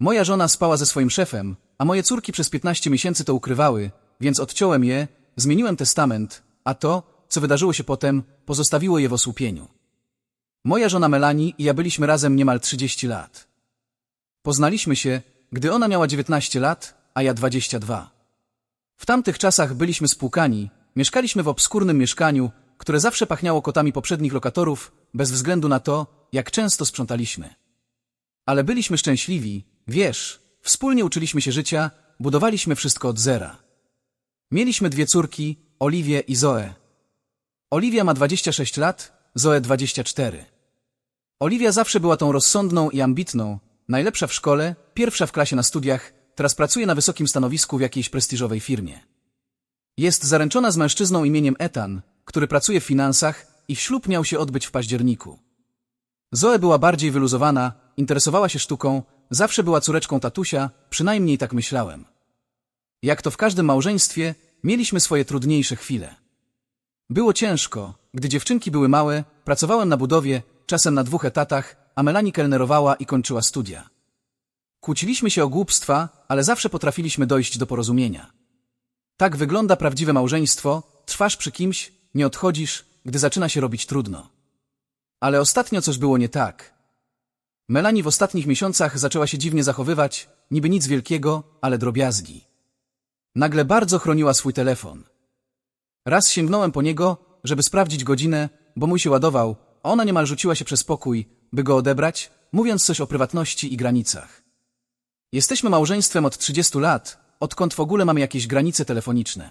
Moja żona spała ze swoim szefem, a moje córki przez 15 miesięcy to ukrywały, więc odciąłem je, zmieniłem testament, a to, co wydarzyło się potem, pozostawiło je w osłupieniu. Moja żona Melanie i ja byliśmy razem niemal 30 lat. Poznaliśmy się, gdy ona miała 19 lat, a ja 22. W tamtych czasach byliśmy spłukani, mieszkaliśmy w obskurnym mieszkaniu, które zawsze pachniało kotami poprzednich lokatorów, bez względu na to, jak często sprzątaliśmy. Ale byliśmy szczęśliwi, wiesz, wspólnie uczyliśmy się życia, budowaliśmy wszystko od zera. Mieliśmy dwie córki, Oliwię i Zoe. Oliwia ma 26 lat, Zoe 24. Oliwia zawsze była tą rozsądną i ambitną, najlepsza w szkole, pierwsza w klasie na studiach, teraz pracuje na wysokim stanowisku w jakiejś prestiżowej firmie. Jest zaręczona z mężczyzną imieniem Etan, który pracuje w finansach i ślub miał się odbyć w październiku. Zoe była bardziej wyluzowana, interesowała się sztuką, zawsze była córeczką tatusia, przynajmniej tak myślałem. Jak to w każdym małżeństwie, mieliśmy swoje trudniejsze chwile. Było ciężko, gdy dziewczynki były małe, pracowałem na budowie, czasem na dwóch etatach, a Melanie kelnerowała i kończyła studia. Kłóciliśmy się o głupstwa, ale zawsze potrafiliśmy dojść do porozumienia. Tak wygląda prawdziwe małżeństwo, trwasz przy kimś, nie odchodzisz, gdy zaczyna się robić trudno. Ale ostatnio coś było nie tak. Melanie w ostatnich miesiącach zaczęła się dziwnie zachowywać, niby nic wielkiego, ale drobiazgi. Nagle bardzo chroniła swój telefon. Raz sięgnąłem po niego, żeby sprawdzić godzinę, bo mój się ładował, a ona niemal rzuciła się przez pokój, by go odebrać, mówiąc coś o prywatności i granicach. Jesteśmy małżeństwem od 30 lat, odkąd w ogóle mamy jakieś granice telefoniczne.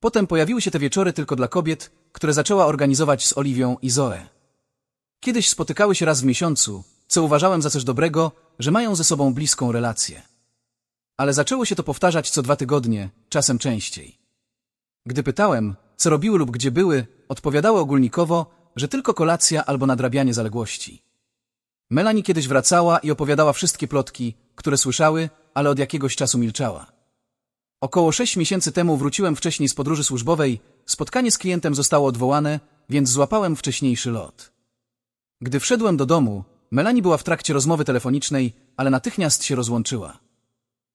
Potem pojawiły się te wieczory tylko dla kobiet, które zaczęła organizować z Oliwią i Zoe. Kiedyś spotykały się raz w miesiącu, co uważałem za coś dobrego, że mają ze sobą bliską relację. Ale zaczęło się to powtarzać co dwa tygodnie, czasem częściej. Gdy pytałem, co robiły lub gdzie były, odpowiadały ogólnikowo, że tylko kolacja albo nadrabianie zaległości. Melanie kiedyś wracała i opowiadała wszystkie plotki, które słyszały, ale od jakiegoś czasu milczała. Około sześć miesięcy temu wróciłem wcześniej z podróży służbowej, spotkanie z klientem zostało odwołane, więc złapałem wcześniejszy lot. Gdy wszedłem do domu, Melanie była w trakcie rozmowy telefonicznej, ale natychmiast się rozłączyła.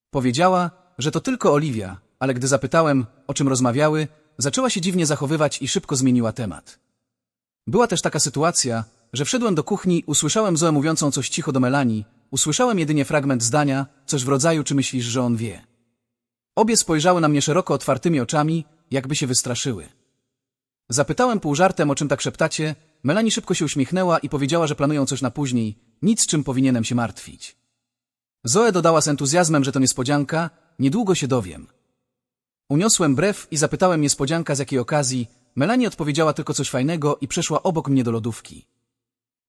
Powiedziała, że to tylko Oliwia, ale gdy zapytałem, o czym rozmawiały, zaczęła się dziwnie zachowywać i szybko zmieniła temat. Była też taka sytuacja, że wszedłem do kuchni, usłyszałem Zoe mówiącą coś cicho do Melanii, usłyszałem jedynie fragment zdania, coś w rodzaju, czy myślisz, że on wie. Obie spojrzały na mnie szeroko otwartymi oczami, jakby się wystraszyły. Zapytałem pół żartem, o czym tak szeptacie, Melanie szybko się uśmiechnęła i powiedziała, że planują coś na później, nic czym powinienem się martwić. Zoe dodała z entuzjazmem, że to niespodzianka, niedługo się dowiem. Uniosłem brew i zapytałem niespodzianka z jakiej okazji, Melanie odpowiedziała tylko coś fajnego i przeszła obok mnie do lodówki.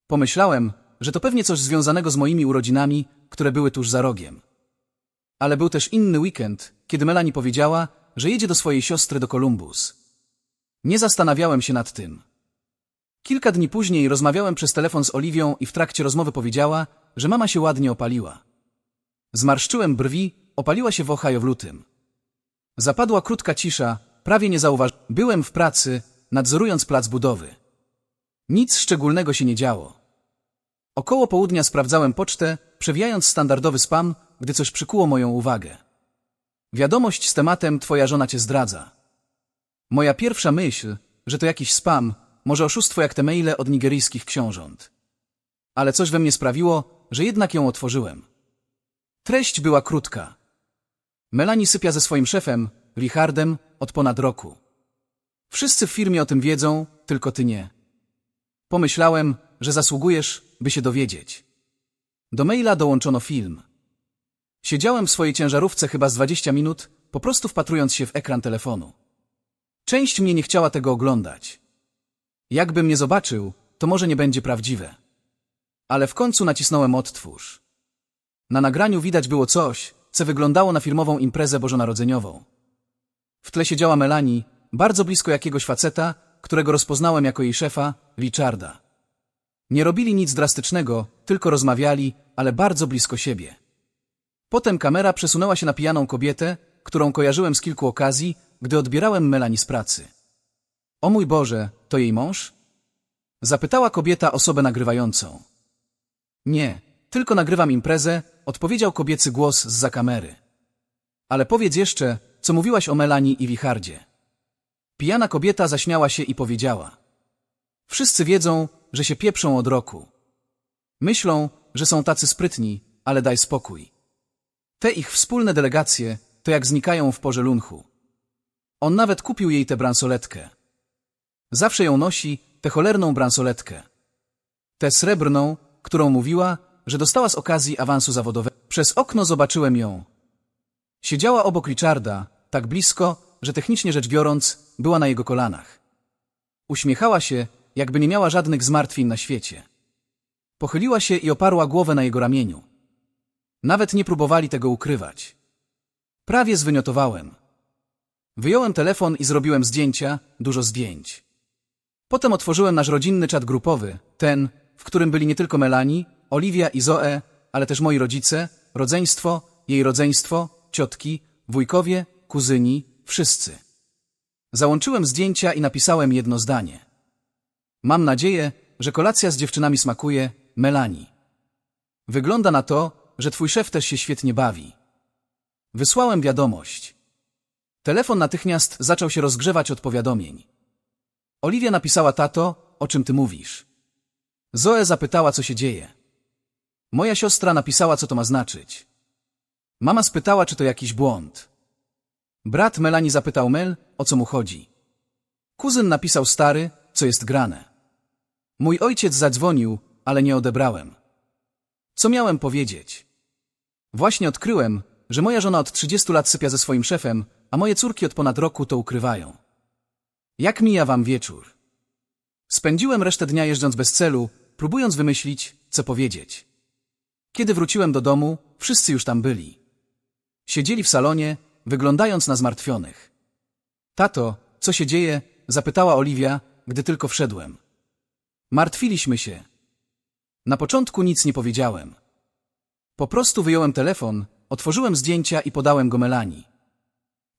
Pomyślałem, że to pewnie coś związanego z moimi urodzinami, które były tuż za rogiem. Ale był też inny weekend, kiedy Melanie powiedziała, że jedzie do swojej siostry do Columbus. Nie zastanawiałem się nad tym. Kilka dni później rozmawiałem przez telefon z Oliwią i w trakcie rozmowy powiedziała, że mama się ładnie opaliła. Zmarszczyłem brwi, opaliła się w Ohio w lutym. Zapadła krótka cisza, prawie nie zauważyłem. Byłem w pracy, nadzorując plac budowy. Nic szczególnego się nie działo. Około południa sprawdzałem pocztę, przewijając standardowy spam, gdy coś przykuło moją uwagę. Wiadomość z tematem Twoja żona cię zdradza. Moja pierwsza myśl, że to jakiś spam, może oszustwo jak te maile od nigeryjskich książąt. Ale coś we mnie sprawiło, że jednak ją otworzyłem. Treść była krótka. Melanie sypia ze swoim szefem, Richardem, od ponad roku. Wszyscy w firmie o tym wiedzą, tylko ty nie. Pomyślałem, że zasługujesz, by się dowiedzieć. Do maila dołączono film. Siedziałem w swojej ciężarówce chyba z 20 minut, po prostu wpatrując się w ekran telefonu. Część mnie nie chciała tego oglądać. Jakbym nie zobaczył, to może nie będzie prawdziwe. Ale w końcu nacisnąłem odtwórz. Na nagraniu widać było coś, co wyglądało na firmową imprezę bożonarodzeniową. W tle siedziała Melanie, bardzo blisko jakiegoś faceta, którego rozpoznałem jako jej szefa, Richarda. Nie robili nic drastycznego, tylko rozmawiali, ale bardzo blisko siebie. Potem kamera przesunęła się na pijaną kobietę, którą kojarzyłem z kilku okazji, gdy odbierałem Melanie z pracy. O mój Boże, to jej mąż? Zapytała kobieta osobę nagrywającą. Nie, tylko nagrywam imprezę, odpowiedział kobiecy głos z kamery. Ale powiedz jeszcze, co mówiłaś o Melanii i Wichardzie. Pijana kobieta zaśmiała się i powiedziała. Wszyscy wiedzą, że się pieprzą od roku. Myślą, że są tacy sprytni, ale daj spokój. Te ich wspólne delegacje to jak znikają w porze lunchu. On nawet kupił jej tę bransoletkę. Zawsze ją nosi, tę cholerną bransoletkę. Tę srebrną, którą mówiła, że dostała z okazji awansu zawodowego. Przez okno zobaczyłem ją. Siedziała obok Richarda, tak blisko, że technicznie rzecz biorąc, była na jego kolanach. Uśmiechała się, jakby nie miała żadnych zmartwień na świecie. Pochyliła się i oparła głowę na jego ramieniu. Nawet nie próbowali tego ukrywać. Prawie zwymiotowałem. Wyjąłem telefon i zrobiłem zdjęcia, dużo zdjęć. Potem otworzyłem nasz rodzinny czat grupowy, ten, w którym byli nie tylko Melanie, Oliwia i Zoe, ale też moi rodzice, rodzeństwo, jej rodzeństwo, ciotki, wujkowie, kuzyni, wszyscy. Załączyłem zdjęcia i napisałem jedno zdanie. Mam nadzieję, że kolacja z dziewczynami smakuje Melanie. Wygląda na to, że twój szef też się świetnie bawi. Wysłałem wiadomość. Telefon natychmiast zaczął się rozgrzewać od powiadomień. Oliwia napisała tato, o czym ty mówisz. Zoe zapytała, co się dzieje. Moja siostra napisała, co to ma znaczyć. Mama spytała, czy to jakiś błąd. Brat Melanie zapytał Mel, o co mu chodzi. Kuzyn napisał stary, co jest grane. Mój ojciec zadzwonił, ale nie odebrałem. Co miałem powiedzieć? Właśnie odkryłem, że moja żona od 30 lat sypia ze swoim szefem, a moje córki od ponad roku to ukrywają. Jak mija wam wieczór? Spędziłem resztę dnia jeżdżąc bez celu, próbując wymyślić, co powiedzieć. Kiedy wróciłem do domu, wszyscy już tam byli. Siedzieli w salonie, wyglądając na zmartwionych. Tato, co się dzieje? zapytała Oliwia, gdy tylko wszedłem. Martwiliśmy się. Na początku nic nie powiedziałem. Po prostu wyjąłem telefon, otworzyłem zdjęcia i podałem go Melanii.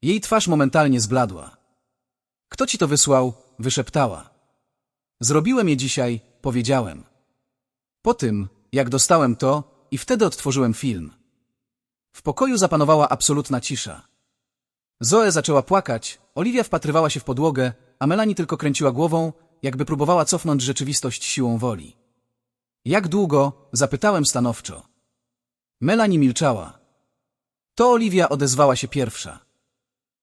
Jej twarz momentalnie zbladła. Kto ci to wysłał? wyszeptała. Zrobiłem je dzisiaj, powiedziałem. Po tym, jak dostałem to, i wtedy odtworzyłem film. W pokoju zapanowała absolutna cisza. Zoe zaczęła płakać, Oliwia wpatrywała się w podłogę, a Melanie tylko kręciła głową, jakby próbowała cofnąć rzeczywistość siłą woli. Jak długo? zapytałem stanowczo. Melanie milczała. To Oliwia odezwała się pierwsza.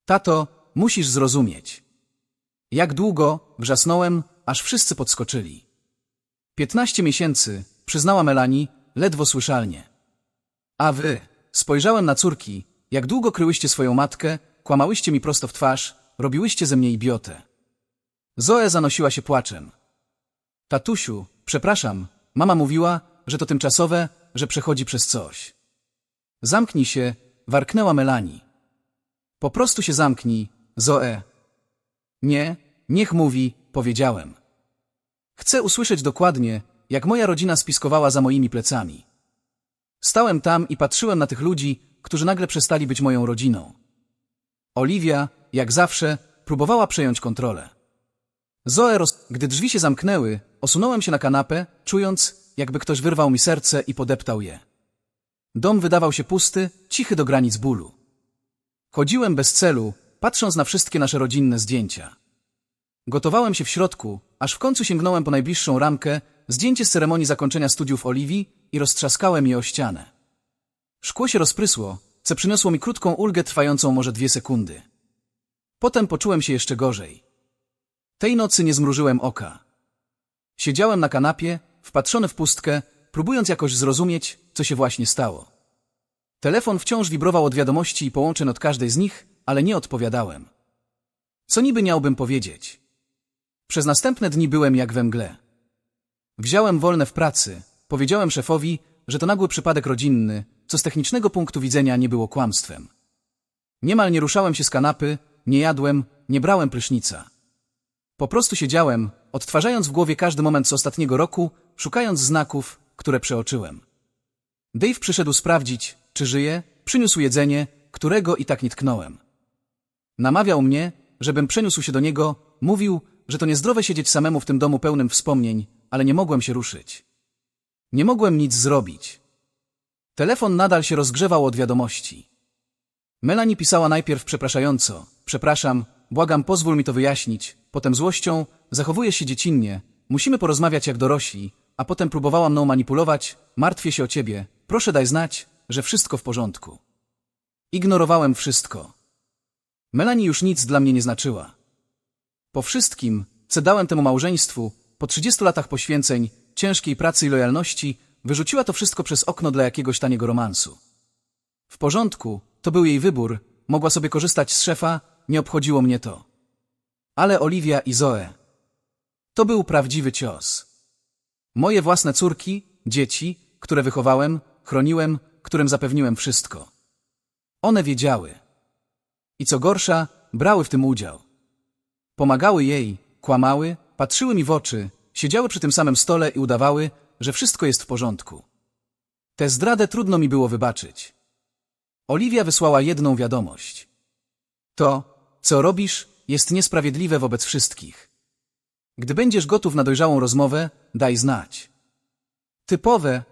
Tato, musisz zrozumieć. Jak długo? wrzasnąłem, aż wszyscy podskoczyli. Piętnaście miesięcy, przyznała Melanie, ledwo słyszalnie. A wy? Spojrzałem na córki, jak długo kryłyście swoją matkę, kłamałyście mi prosto w twarz, robiłyście ze mnie idiotę. Zoe zanosiła się płaczem. Tatusiu, przepraszam, mama mówiła, że to tymczasowe, że przechodzi przez coś. Zamknij się, warknęła Melanie. Po prostu się zamknij, Zoe. Nie, niech mówi, powiedziałem. Chcę usłyszeć dokładnie, jak moja rodzina spiskowała za moimi plecami. Stałem tam i patrzyłem na tych ludzi, którzy nagle przestali być moją rodziną. Oliwia, jak zawsze, próbowała przejąć kontrolę. Zoe, roz... gdy drzwi się zamknęły, osunąłem się na kanapę, czując, jakby ktoś wyrwał mi serce i podeptał je. Dom wydawał się pusty, cichy do granic bólu. Chodziłem bez celu, patrząc na wszystkie nasze rodzinne zdjęcia. Gotowałem się w środku, aż w końcu sięgnąłem po najbliższą ramkę, zdjęcie z ceremonii zakończenia studiów Oliwii i roztrzaskałem je o ścianę. Szkło się rozprysło, co przyniosło mi krótką ulgę trwającą może dwie sekundy. Potem poczułem się jeszcze gorzej. Tej nocy nie zmrużyłem oka. Siedziałem na kanapie, wpatrzony w pustkę, próbując jakoś zrozumieć, co się właśnie stało. Telefon wciąż wibrował od wiadomości i połączeń od każdej z nich, ale nie odpowiadałem. Co niby miałbym powiedzieć? Przez następne dni byłem jak we mgle. Wziąłem wolne w pracy, powiedziałem szefowi, że to nagły przypadek rodzinny, co z technicznego punktu widzenia nie było kłamstwem. Niemal nie ruszałem się z kanapy, nie jadłem, nie brałem prysznica. Po prostu siedziałem, odtwarzając w głowie każdy moment z ostatniego roku, szukając znaków, które przeoczyłem. Dave przyszedł sprawdzić, czy żyje, przyniósł jedzenie, którego i tak nie tknąłem. Namawiał mnie, żebym przeniósł się do niego, mówił, że to niezdrowe siedzieć samemu w tym domu pełnym wspomnień, ale nie mogłem się ruszyć. Nie mogłem nic zrobić. Telefon nadal się rozgrzewał od wiadomości. Melanie pisała najpierw przepraszająco. Przepraszam, błagam, pozwól mi to wyjaśnić. Potem złością, zachowuje się dziecinnie. Musimy porozmawiać jak dorośli. A potem próbowała mną manipulować. Martwię się o ciebie. Proszę daj znać, że wszystko w porządku. Ignorowałem wszystko. Melanie już nic dla mnie nie znaczyła. Po wszystkim, co dałem temu małżeństwu, po 30 latach poświęceń, ciężkiej pracy i lojalności, wyrzuciła to wszystko przez okno dla jakiegoś taniego romansu. W porządku, to był jej wybór, mogła sobie korzystać z szefa, nie obchodziło mnie to. Ale Oliwia i Zoe. To był prawdziwy cios. Moje własne córki, dzieci, które wychowałem, chroniłem, którym zapewniłem wszystko. One wiedziały. I co gorsza, brały w tym udział. Pomagały jej, kłamały, patrzyły mi w oczy, siedziały przy tym samym stole i udawały, że wszystko jest w porządku. Tę zdradę trudno mi było wybaczyć. Oliwia wysłała jedną wiadomość. To, co robisz, jest niesprawiedliwe wobec wszystkich. Gdy będziesz gotów na dojrzałą rozmowę, daj znać. Typowe.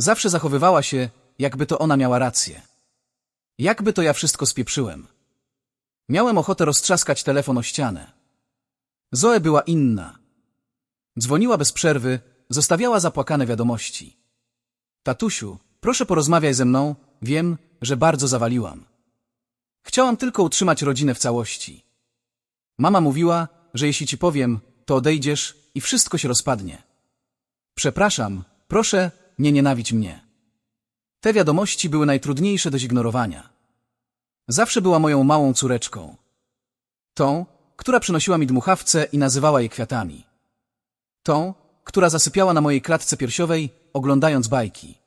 Zawsze zachowywała się, jakby to ona miała rację. Jakby to ja wszystko spieprzyłem. Miałem ochotę roztrzaskać telefon o ścianę. Zoe była inna. Dzwoniła bez przerwy, zostawiała zapłakane wiadomości. Tatusiu, proszę porozmawiaj ze mną, wiem, że bardzo zawaliłam. Chciałam tylko utrzymać rodzinę w całości. Mama mówiła, że jeśli ci powiem, to odejdziesz i wszystko się rozpadnie. Przepraszam, proszę, nie nienawidź mnie. Te wiadomości były najtrudniejsze do zignorowania. Zawsze była moją małą córeczką. Tą, która przynosiła mi dmuchawce i nazywała je kwiatami. Tą, która zasypiała na mojej klatce piersiowej, oglądając bajki.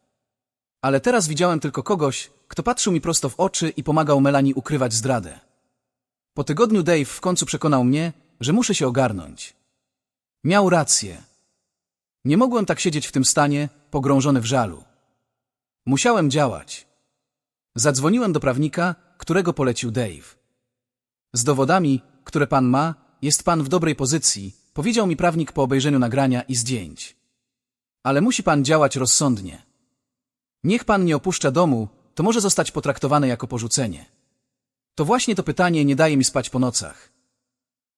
Ale teraz widziałem tylko kogoś, kto patrzył mi prosto w oczy i pomagał Melanie ukrywać zdradę. Po tygodniu Dave w końcu przekonał mnie, że muszę się ogarnąć. Miał rację. Nie mogłem tak siedzieć w tym stanie, pogrążony w żalu. Musiałem działać. Zadzwoniłem do prawnika, którego polecił Dave. Z dowodami, które pan ma, jest pan w dobrej pozycji, powiedział mi prawnik po obejrzeniu nagrania i zdjęć. Ale musi pan działać rozsądnie. Niech pan nie opuszcza domu, to może zostać potraktowane jako porzucenie. To właśnie to pytanie nie daje mi spać po nocach.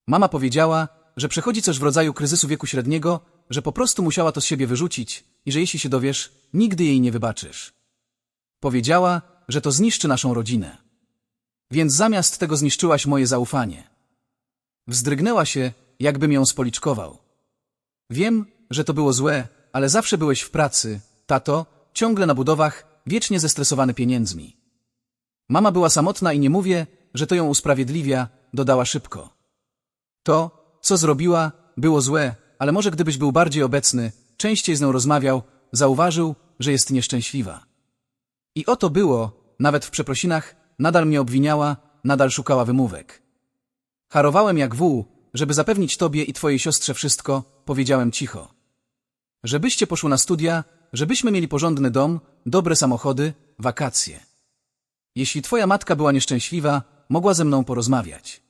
Mama powiedziała, że przechodzi coś w rodzaju kryzysu wieku średniego, że po prostu musiała to z siebie wyrzucić i że jeśli się dowiesz, nigdy jej nie wybaczysz. Powiedziała, że to zniszczy naszą rodzinę. Więc zamiast tego zniszczyłaś moje zaufanie. Wzdrygnęła się, jakbym ją spoliczkował. Wiem, że to było złe, ale zawsze byłeś w pracy, tato, ciągle na budowach, wiecznie zestresowany pieniędzmi. Mama była samotna i nie mówię, że to ją usprawiedliwia, dodała szybko. To, co zrobiła, było złe, ale może gdybyś był bardziej obecny, częściej z nią rozmawiał, zauważył, że jest nieszczęśliwa. I oto było, nawet w przeprosinach, nadal mnie obwiniała, nadal szukała wymówek. Harowałem jak wół, żeby zapewnić tobie i twojej siostrze wszystko, powiedziałem cicho. Żebyście poszły na studia, żebyśmy mieli porządny dom, dobre samochody, wakacje. Jeśli twoja matka była nieszczęśliwa, mogła ze mną porozmawiać.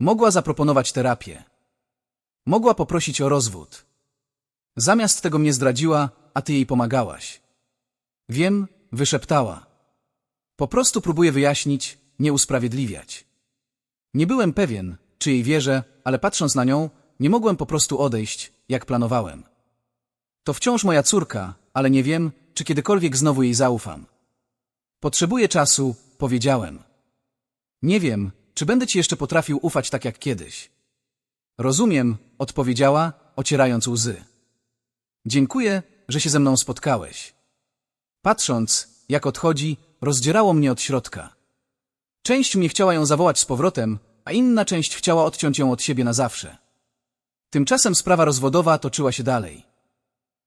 Mogła zaproponować terapię. Mogła poprosić o rozwód. Zamiast tego mnie zdradziła, a ty jej pomagałaś. Wiem, wyszeptała. Po prostu próbuję wyjaśnić, nie usprawiedliwiać. Nie byłem pewien, czy jej wierzę, ale patrząc na nią, nie mogłem po prostu odejść, jak planowałem. To wciąż moja córka, ale nie wiem, czy kiedykolwiek znowu jej zaufam. Potrzebuję czasu, powiedziałem. Nie wiem, czy będę ci jeszcze potrafił ufać tak jak kiedyś. Rozumiem, odpowiedziała, ocierając łzy. Dziękuję, że się ze mną spotkałeś. Patrząc, jak odchodzi, rozdzierało mnie od środka. Część mnie chciała ją zawołać z powrotem, a inna część chciała odciąć ją od siebie na zawsze. Tymczasem sprawa rozwodowa toczyła się dalej.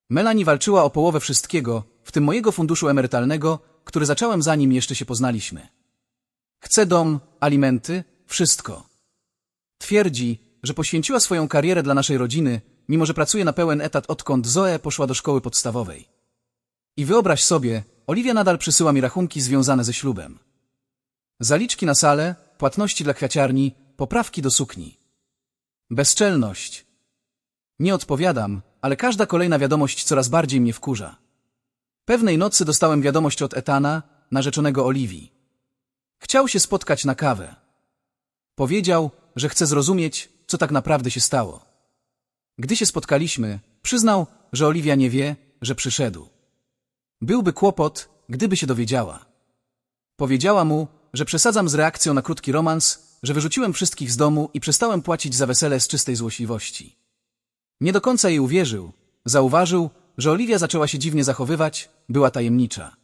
Melanie walczyła o połowę wszystkiego, w tym mojego funduszu emerytalnego, który zacząłem zanim jeszcze się poznaliśmy. Chce dom, alimenty, wszystko. Twierdzi, że poświęciła swoją karierę dla naszej rodziny, mimo że pracuje na pełen etat odkąd Zoe poszła do szkoły podstawowej. I wyobraź sobie, Oliwia nadal przysyła mi rachunki związane ze ślubem. Zaliczki na salę, płatności dla kwiaciarni, poprawki do sukni. Bezczelność. Nie odpowiadam, ale każda kolejna wiadomość coraz bardziej mnie wkurza. Pewnej nocy dostałem wiadomość od Etana, narzeczonego Oliwii. Chciał się spotkać na kawę. Powiedział, że chce zrozumieć, co tak naprawdę się stało. Gdy się spotkaliśmy, przyznał, że Oliwia nie wie, że przyszedł. Byłby kłopot, gdyby się dowiedziała. Powiedziała mu, że przesadzam z reakcją na krótki romans, że wyrzuciłem wszystkich z domu i przestałem płacić za wesele z czystej złośliwości. Nie do końca jej uwierzył. Zauważył, że Oliwia zaczęła się dziwnie zachowywać, była tajemnicza.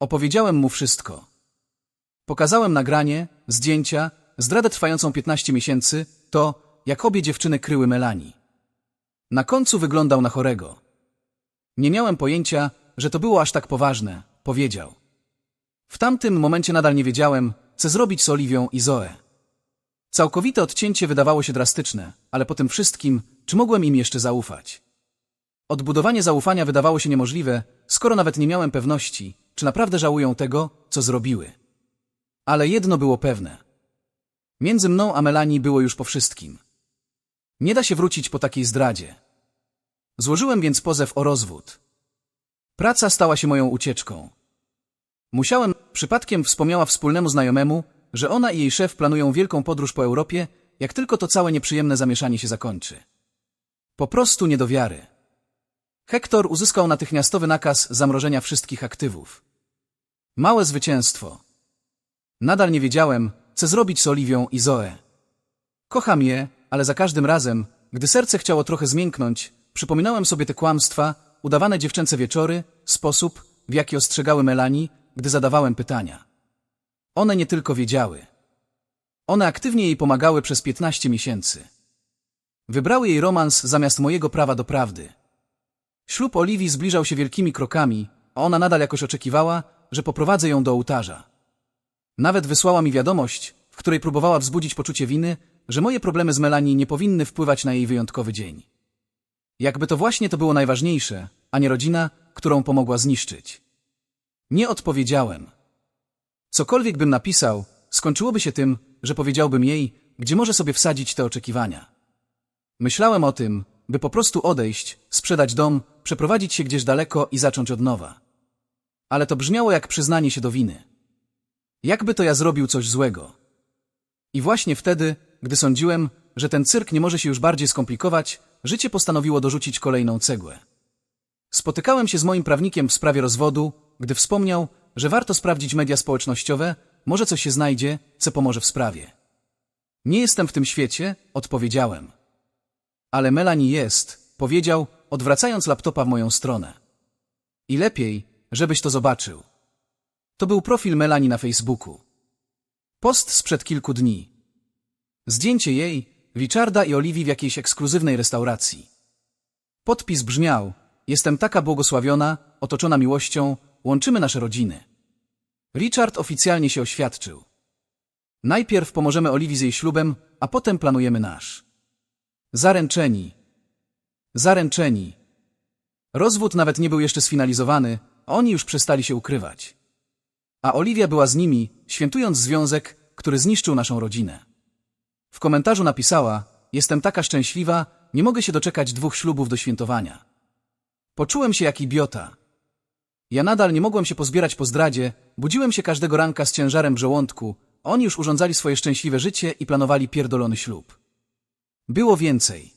Opowiedziałem mu wszystko. Pokazałem nagranie, zdjęcia, zdradę trwającą 15 miesięcy, to, jak obie dziewczyny kryły Melanii. Na końcu wyglądał na chorego. Nie miałem pojęcia, że to było aż tak poważne, powiedział. W tamtym momencie nadal nie wiedziałem, co zrobić z Oliwią i Zoe. Całkowite odcięcie wydawało się drastyczne, ale po tym wszystkim, czy mogłem im jeszcze zaufać? Odbudowanie zaufania wydawało się niemożliwe, skoro nawet nie miałem pewności, czy naprawdę żałują tego, co zrobiły. Ale jedno było pewne. Między mną a Melanie było już po wszystkim. Nie da się wrócić po takiej zdradzie. Złożyłem więc pozew o rozwód. Praca stała się moją ucieczką. Musiałem, przypadkiem wspomniała wspólnemu znajomemu, że ona i jej szef planują wielką podróż po Europie, jak tylko to całe nieprzyjemne zamieszanie się zakończy. Po prostu nie do wiary. Hektor uzyskał natychmiastowy nakaz zamrożenia wszystkich aktywów. Małe zwycięstwo. Nadal nie wiedziałem, co zrobić z Oliwią i Zoe. Kocham je, ale za każdym razem, gdy serce chciało trochę zmięknąć, przypominałem sobie te kłamstwa, udawane dziewczęce wieczory, sposób, w jaki ostrzegały Melanie, gdy zadawałem pytania. One nie tylko wiedziały. One aktywnie jej pomagały przez 15 miesięcy. Wybrały jej romans zamiast mojego prawa do prawdy. Ślub Oliwii zbliżał się wielkimi krokami, a ona nadal jakoś oczekiwała, że poprowadzę ją do ołtarza. Nawet wysłała mi wiadomość, w której próbowała wzbudzić poczucie winy, że moje problemy z Melanie nie powinny wpływać na jej wyjątkowy dzień. Jakby to właśnie to było najważniejsze, a nie rodzina, którą pomogła zniszczyć. Nie odpowiedziałem. Cokolwiek bym napisał, skończyłoby się tym, że powiedziałbym jej, gdzie może sobie wsadzić te oczekiwania. Myślałem o tym, by po prostu odejść, sprzedać dom, przeprowadzić się gdzieś daleko i zacząć od nowa. Ale to brzmiało jak przyznanie się do winy. Jakby to ja zrobił coś złego. I właśnie wtedy, gdy sądziłem, że ten cyrk nie może się już bardziej skomplikować, życie postanowiło dorzucić kolejną cegłę. Spotykałem się z moim prawnikiem w sprawie rozwodu, gdy wspomniał, że warto sprawdzić media społecznościowe, może coś się znajdzie, co pomoże w sprawie. Nie jestem w tym świecie, odpowiedziałem. Ale Melanie jest, powiedział, odwracając laptopa w moją stronę. I lepiej, żebyś to zobaczył. To był profil Melanie na Facebooku. Post sprzed kilku dni. Zdjęcie jej, Richarda i Oliwii w jakiejś ekskluzywnej restauracji. Podpis brzmiał, jestem taka błogosławiona, otoczona miłością, łączymy nasze rodziny. Richard oficjalnie się oświadczył. Najpierw pomożemy Oliwii z jej ślubem, a potem planujemy nasz. Zaręczeni. Zaręczeni. Rozwód nawet nie był jeszcze sfinalizowany, a oni już przestali się ukrywać. A Oliwia była z nimi, świętując związek, który zniszczył naszą rodzinę. W komentarzu napisała, jestem taka szczęśliwa, nie mogę się doczekać dwóch ślubów do świętowania. Poczułem się jak idiota. Ja nadal nie mogłem się pozbierać po zdradzie, budziłem się każdego ranka z ciężarem w żołądku, oni już urządzali swoje szczęśliwe życie i planowali pierdolony ślub. Było więcej.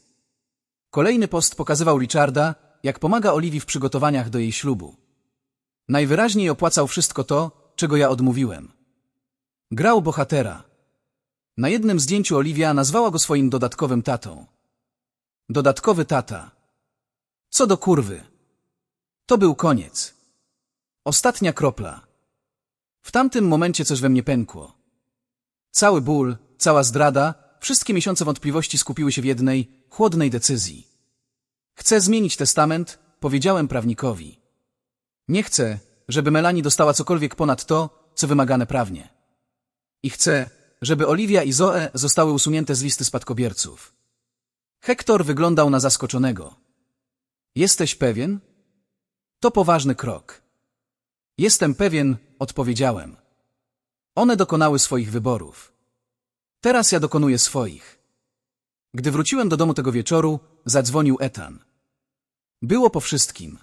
Kolejny post pokazywał Richarda, jak pomaga Oliwii w przygotowaniach do jej ślubu. Najwyraźniej opłacał wszystko to, czego ja odmówiłem. Grał bohatera. Na jednym zdjęciu Oliwia nazwała go swoim dodatkowym tatą. Dodatkowy tata. Co do kurwy. To był koniec. Ostatnia kropla. W tamtym momencie coś we mnie pękło. Cały ból, cała zdrada, wszystkie miesiące wątpliwości skupiły się w jednej, chłodnej decyzji. Chcę zmienić testament, powiedziałem prawnikowi. Nie chcę, żeby Melanie dostała cokolwiek ponad to, co wymagane prawnie. I chcę, żeby Oliwia i Zoe zostały usunięte z listy spadkobierców. Hektor wyglądał na zaskoczonego. Jesteś pewien? To poważny krok. Jestem pewien, odpowiedziałem. One dokonały swoich wyborów. Teraz ja dokonuję swoich. Gdy wróciłem do domu tego wieczoru, zadzwonił Etan. Było po wszystkim.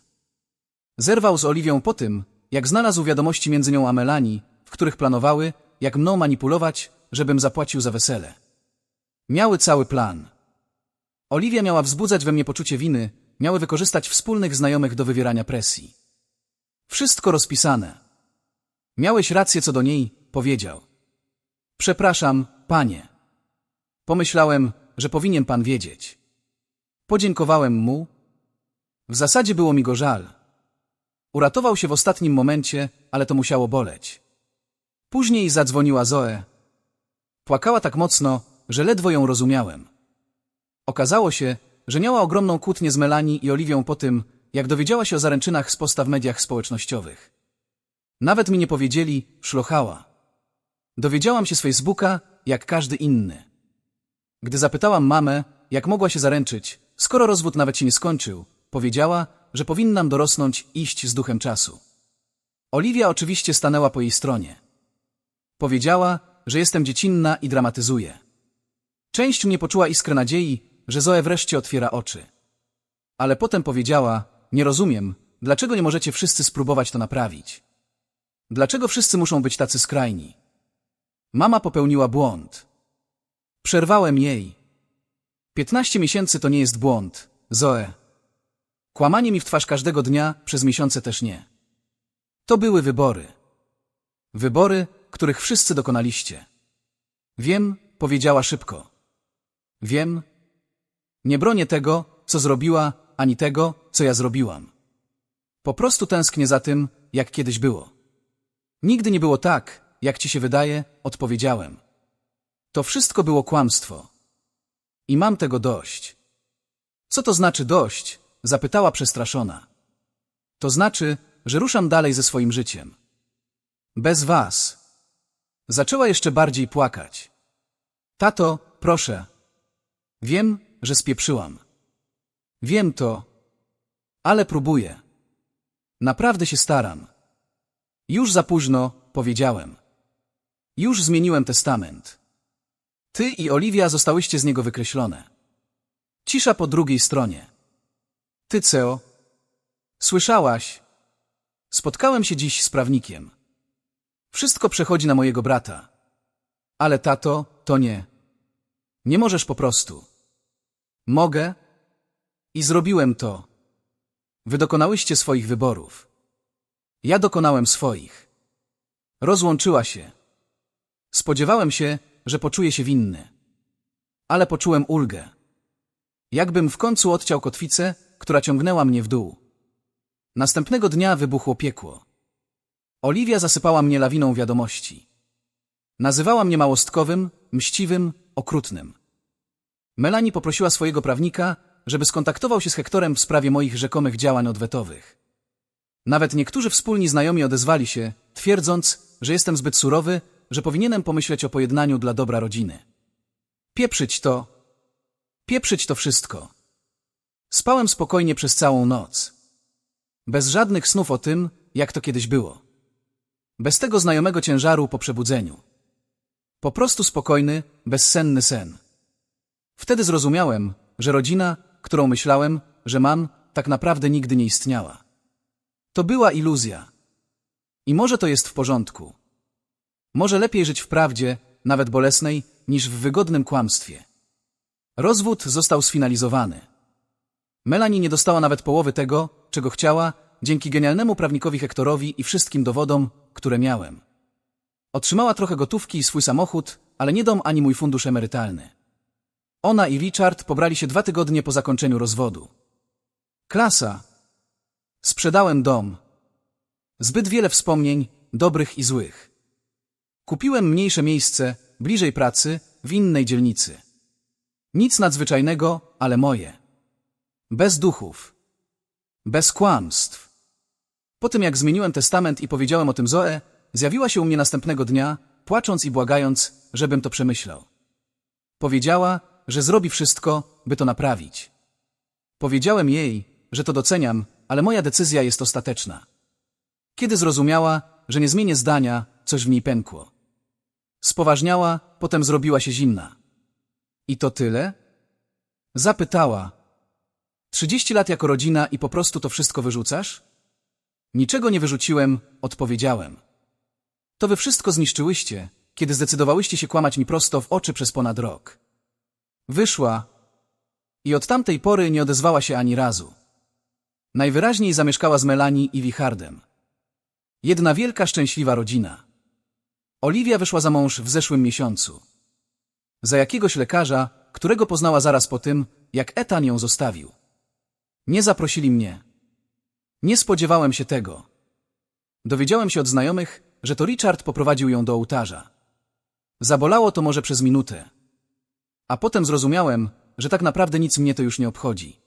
Zerwał z Oliwią po tym, jak znalazł wiadomości między nią a Melanie, w których planowały, jak mną manipulować, żebym zapłacił za wesele. Miały cały plan. Oliwia miała wzbudzać we mnie poczucie winy, miały wykorzystać wspólnych znajomych do wywierania presji. Wszystko rozpisane. Miałeś rację co do niej, powiedział. Przepraszam, panie. Pomyślałem, że powinien pan wiedzieć. Podziękowałem mu. W zasadzie było mi go żal. Uratował się w ostatnim momencie, ale to musiało boleć. Później zadzwoniła Zoe. Płakała tak mocno, że ledwo ją rozumiałem. Okazało się, że miała ogromną kłótnię z Melanie i Oliwią po tym, jak dowiedziała się o zaręczynach z postaw w mediach społecznościowych. Nawet mi nie powiedzieli, szlochała. Dowiedziałam się z Facebooka, jak każdy inny. Gdy zapytałam mamę, jak mogła się zaręczyć, skoro rozwód nawet się nie skończył, powiedziała, że powinnam dorosnąć iść z duchem czasu. Oliwia oczywiście stanęła po jej stronie. Powiedziała, że jestem dziecinna i dramatyzuję. Część mnie poczuła iskrę nadziei, że Zoe wreszcie otwiera oczy. Ale potem powiedziała, nie rozumiem, dlaczego nie możecie wszyscy spróbować to naprawić. Dlaczego wszyscy muszą być tacy skrajni? Mama popełniła błąd. Przerwałem jej. Piętnaście miesięcy to nie jest błąd, Zoe. Kłamanie mi w twarz każdego dnia, przez miesiące też nie. To były wybory. Wybory, których wszyscy dokonaliście. Wiem, powiedziała szybko. Wiem. Nie bronię tego, co zrobiła, ani tego, co ja zrobiłam. Po prostu tęsknię za tym, jak kiedyś było. Nigdy nie było tak, jak ci się wydaje, odpowiedziałem. To wszystko było kłamstwo. I mam tego dość. Co to znaczy dość? Zapytała przestraszona. To znaczy, że ruszam dalej ze swoim życiem. Bez was. Zaczęła jeszcze bardziej płakać. Tato, proszę. Wiem, że spieprzyłam. Wiem to, ale próbuję. Naprawdę się staram. Już za późno, powiedziałem. Już zmieniłem testament. Ty i Oliwia zostałyście z niego wykreślone. Cisza po drugiej stronie. Ty, Ceo, słyszałaś? Spotkałem się dziś z prawnikiem. Wszystko przechodzi na mojego brata. Ale tato, to nie. Nie możesz po prostu. Mogę? I zrobiłem to. Wy dokonałyście swoich wyborów. Ja dokonałem swoich. Rozłączyła się. Spodziewałem się, że poczuję się winny. Ale poczułem ulgę. Jakbym w końcu odciął kotwicę, która ciągnęła mnie w dół. Następnego dnia wybuchło piekło. Oliwia zasypała mnie lawiną wiadomości. Nazywała mnie małostkowym, mściwym, okrutnym. Melanie poprosiła swojego prawnika, żeby skontaktował się z Hektorem w sprawie moich rzekomych działań odwetowych. Nawet niektórzy wspólni znajomi odezwali się, twierdząc, że jestem zbyt surowy, że powinienem pomyśleć o pojednaniu dla dobra rodziny. Pieprzyć to. Pieprzyć to wszystko. Spałem spokojnie przez całą noc. Bez żadnych snów o tym, jak to kiedyś było. Bez tego znajomego ciężaru po przebudzeniu. Po prostu spokojny, bezsenny sen. Wtedy zrozumiałem, że rodzina, którą myślałem, że mam, tak naprawdę nigdy nie istniała. To była iluzja. I może to jest w porządku. Może lepiej żyć w prawdzie, nawet bolesnej, niż w wygodnym kłamstwie. Rozwód został sfinalizowany. Melanie nie dostała nawet połowy tego, czego chciała, dzięki genialnemu prawnikowi Hektorowi i wszystkim dowodom, które miałem. Otrzymała trochę gotówki i swój samochód, ale nie dom ani mój fundusz emerytalny. Ona i Richard pobrali się dwa tygodnie po zakończeniu rozwodu. Klasa. Sprzedałem dom. Zbyt wiele wspomnień, dobrych i złych. Kupiłem mniejsze miejsce, bliżej pracy, w innej dzielnicy. Nic nadzwyczajnego, ale moje. Bez duchów. Bez kłamstw. Po tym jak zmieniłem testament i powiedziałem o tym Zoe, zjawiła się u mnie następnego dnia, płacząc i błagając, żebym to przemyślał. Powiedziała, że zrobi wszystko, by to naprawić. Powiedziałem jej, że to doceniam, ale moja decyzja jest ostateczna. Kiedy zrozumiała, że nie zmienię zdania, coś w niej pękło. Spoważniała, potem zrobiła się zimna. I to tyle? Zapytała. Trzydzieści lat jako rodzina i po prostu to wszystko wyrzucasz? Niczego nie wyrzuciłem, odpowiedziałem. To wy wszystko zniszczyłyście, kiedy zdecydowałyście się kłamać mi prosto w oczy przez ponad rok. Wyszła i od tamtej pory nie odezwała się ani razu. Najwyraźniej zamieszkała z Melanie i Wichardem. Jedna wielka, szczęśliwa rodzina. Oliwia wyszła za mąż w zeszłym miesiącu. Za jakiegoś lekarza, którego poznała zaraz po tym, jak Etan ją zostawił. Nie zaprosili mnie. Nie spodziewałem się tego. Dowiedziałem się od znajomych, że to Richard poprowadził ją do ołtarza. Zabolało to może przez minutę. A potem zrozumiałem, że tak naprawdę nic mnie to już nie obchodzi.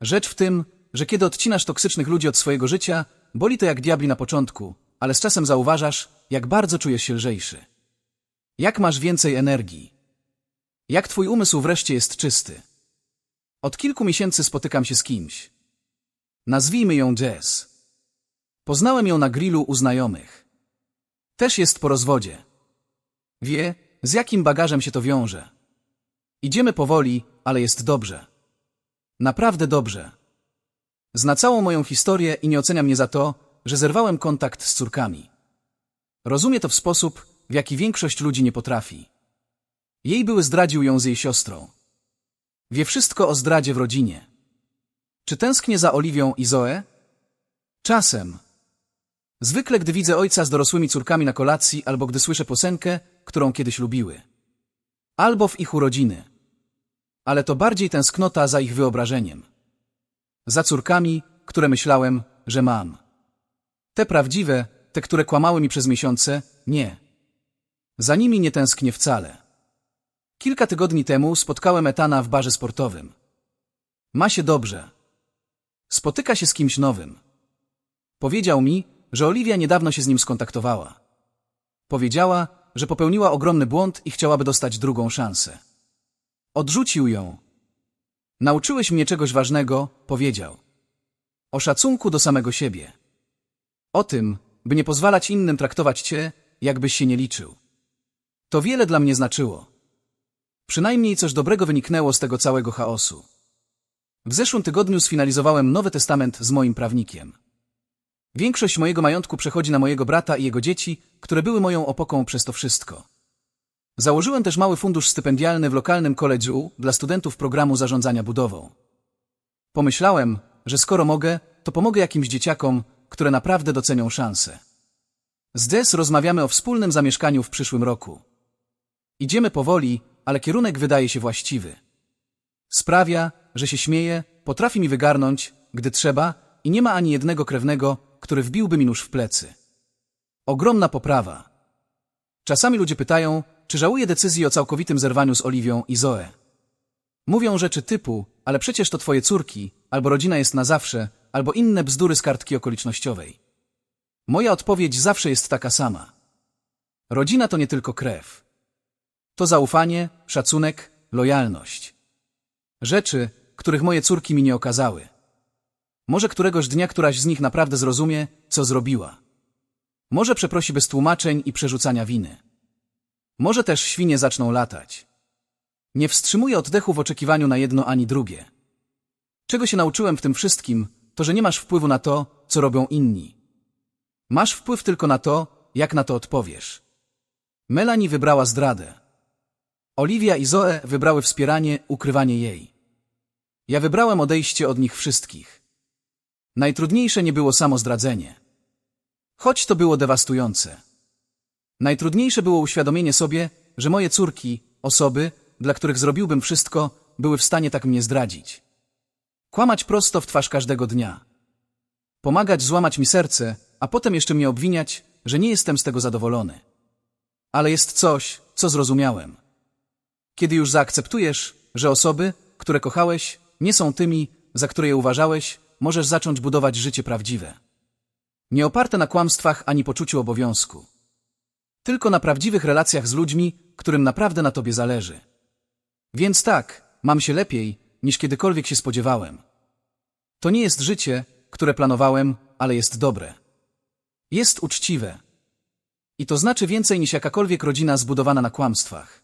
Rzecz w tym, że kiedy odcinasz toksycznych ludzi od swojego życia, boli to jak diabli na początku, ale z czasem zauważasz, jak bardzo czujesz się lżejszy. Jak masz więcej energii. Jak twój umysł wreszcie jest czysty. Od kilku miesięcy spotykam się z kimś. Nazwijmy ją Jess. Poznałem ją na grillu u znajomych. Też jest po rozwodzie. Wie, z jakim bagażem się to wiąże. Idziemy powoli, ale jest dobrze. Naprawdę dobrze. Zna całą moją historię i nie ocenia mnie za to, że zerwałem kontakt z córkami. Rozumie to w sposób, w jaki większość ludzi nie potrafi. Jej były zdradził ją z jej siostrą. Wie wszystko o zdradzie w rodzinie. Czy tęsknię za Oliwią i Zoe? Czasem. Zwykle, gdy widzę ojca z dorosłymi córkami na kolacji, albo gdy słyszę piosenkę, którą kiedyś lubiły. Albo w ich urodziny. Ale to bardziej tęsknota za ich wyobrażeniem. Za córkami, które myślałem, że mam. Te prawdziwe, te, które kłamały mi przez miesiące, nie. Za nimi nie tęsknię wcale. Kilka tygodni temu spotkałem Etana w barze sportowym. Ma się dobrze. Spotyka się z kimś nowym. Powiedział mi, że Oliwia niedawno się z nim skontaktowała. Powiedziała, że popełniła ogromny błąd i chciałaby dostać drugą szansę. Odrzucił ją. Nauczyłeś mnie czegoś ważnego, powiedział. O szacunku do samego siebie. O tym, by nie pozwalać innym traktować cię, jakbyś się nie liczył. To wiele dla mnie znaczyło. Przynajmniej coś dobrego wyniknęło z tego całego chaosu. W zeszłym tygodniu sfinalizowałem Nowy Testament z moim prawnikiem. Większość mojego majątku przechodzi na mojego brata i jego dzieci, które były moją opoką przez to wszystko. Założyłem też mały fundusz stypendialny w lokalnym college'u dla studentów programu zarządzania budową. Pomyślałem, że skoro mogę, to pomogę jakimś dzieciakom, które naprawdę docenią szansę. Z Des rozmawiamy o wspólnym zamieszkaniu w przyszłym roku. Idziemy powoli, ale kierunek wydaje się właściwy. Sprawia, że się śmieje, potrafi mi wygarnąć, gdy trzeba i nie ma ani jednego krewnego, który wbiłby mi nóż w plecy. Ogromna poprawa. Czasami ludzie pytają, czy żałuję decyzji o całkowitym zerwaniu z Oliwią i Zoe. Mówią rzeczy typu, ale przecież to twoje córki, albo rodzina jest na zawsze, albo inne bzdury z kartki okolicznościowej. Moja odpowiedź zawsze jest taka sama. Rodzina to nie tylko krew. To zaufanie, szacunek, lojalność. Rzeczy, których moje córki mi nie okazały. Może któregoś dnia któraś z nich naprawdę zrozumie, co zrobiła. Może przeprosi bez tłumaczeń i przerzucania winy. Może też świnie zaczną latać. Nie wstrzymuję oddechu w oczekiwaniu na jedno ani drugie. Czego się nauczyłem w tym wszystkim, to że nie masz wpływu na to, co robią inni. Masz wpływ tylko na to, jak na to odpowiesz. Melanie wybrała zdradę. Oliwia i Zoe wybrały wspieranie, ukrywanie jej. Ja wybrałem odejście od nich wszystkich. Najtrudniejsze nie było samo zdradzenie. Choć to było dewastujące. Najtrudniejsze było uświadomienie sobie, że moje córki, osoby, dla których zrobiłbym wszystko, były w stanie tak mnie zdradzić. Kłamać prosto w twarz każdego dnia. Pomagać złamać mi serce, a potem jeszcze mnie obwiniać, że nie jestem z tego zadowolony. Ale jest coś, co zrozumiałem. Kiedy już zaakceptujesz, że osoby, które kochałeś, nie są tymi, za które je uważałeś, możesz zacząć budować życie prawdziwe. Nie oparte na kłamstwach ani poczuciu obowiązku. Tylko na prawdziwych relacjach z ludźmi, którym naprawdę na tobie zależy. Więc tak, mam się lepiej, niż kiedykolwiek się spodziewałem. To nie jest życie, które planowałem, ale jest dobre. Jest uczciwe. I to znaczy więcej niż jakakolwiek rodzina zbudowana na kłamstwach.